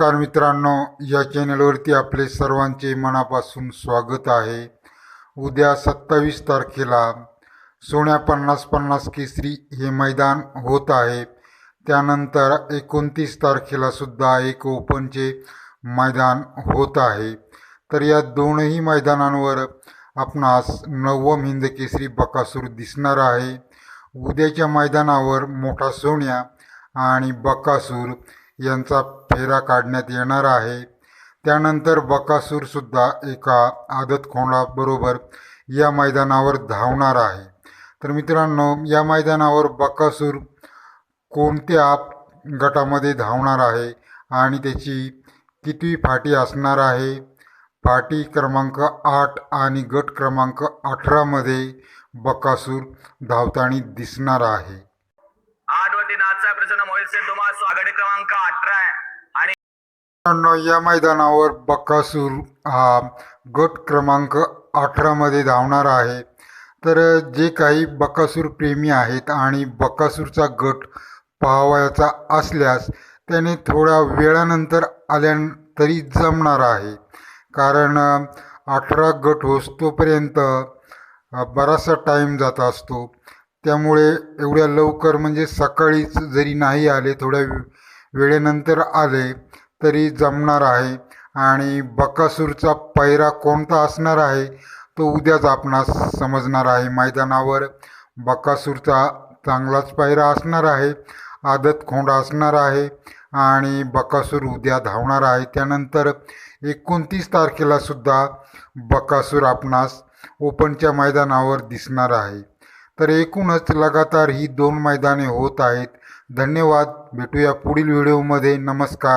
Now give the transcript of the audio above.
नमस्कार मित्रांनो या चॅनलवरती आपले सर्वांचे मनापासून स्वागत आहे. उद्या सत्तावीस तारखेला सोन्या पन्नास पन्नास केसरी हे मैदान होत आहे. त्यानंतर एकोणतीस तारखेला सुद्धा एक ओपनचे मैदान होत आहे. तर या दोनही मैदानांवर आपणास नवम हिंद केसरी बकासूर दिसणार आहे. उद्याच्या मैदानावर मोठा सोन्या आणि बकासूर यांचा फेरा काढण्यात येणार आहे. त्यानंतर बकासूरसुद्धा एका आदत खोंडाबरोबर या मैदानावर धावणार आहे. तर मित्रांनो या मैदानावर बकासूर कोणत्या गटामध्ये धावणार आहे आणि त्याची किती फाटी असणार आहे? फाटी क्रमांक आठ आणि गट क्रमांक अठरामध्ये बकासूर धावताना दिसणार आहे. आठ वरती प्रसन्न मोहिलचे स्वागत क्रमांक अठरा आहे. आणि या मैदानावर बकासूर हा गट क्रमांक अठरामध्ये धावणार आहे. तर जे काही बकासूर प्रेमी आहेत आणि बकासूरचा गट पाहावयाचा असल्यास त्याने थोड्या वेळानंतर आल्या तरी जमणार आहे. कारण अठरा गट होस्तोपर्यंत बराचसा टाईम जात असतो. त्यामुळे एवढ्या लवकर म्हणजे सकाळीच जरी नाही आले थोड्या वेळेनंतर आले तरी जमणार आहे. आणि बकासूरचा पायरा कोणता असणार आहे तो उद्याच आपणास समजणार आहे. मैदानावर बकासूरचा चांगलाच पायरा असणार आहे आदत खोंड असणार आहे आणि बकासूर उद्या धावणार आहे. त्यानंतर एकोणतीस तारखेला सुद्धा बकासूर आपणास ओपनच्या मैदानावर दिसणार आहे. तर एकूणच लगातार ही दोन मैदाने होत आहेत. धन्यवाद. भेटूया पुढील व्हिडिओमध्ये. नमस्कार.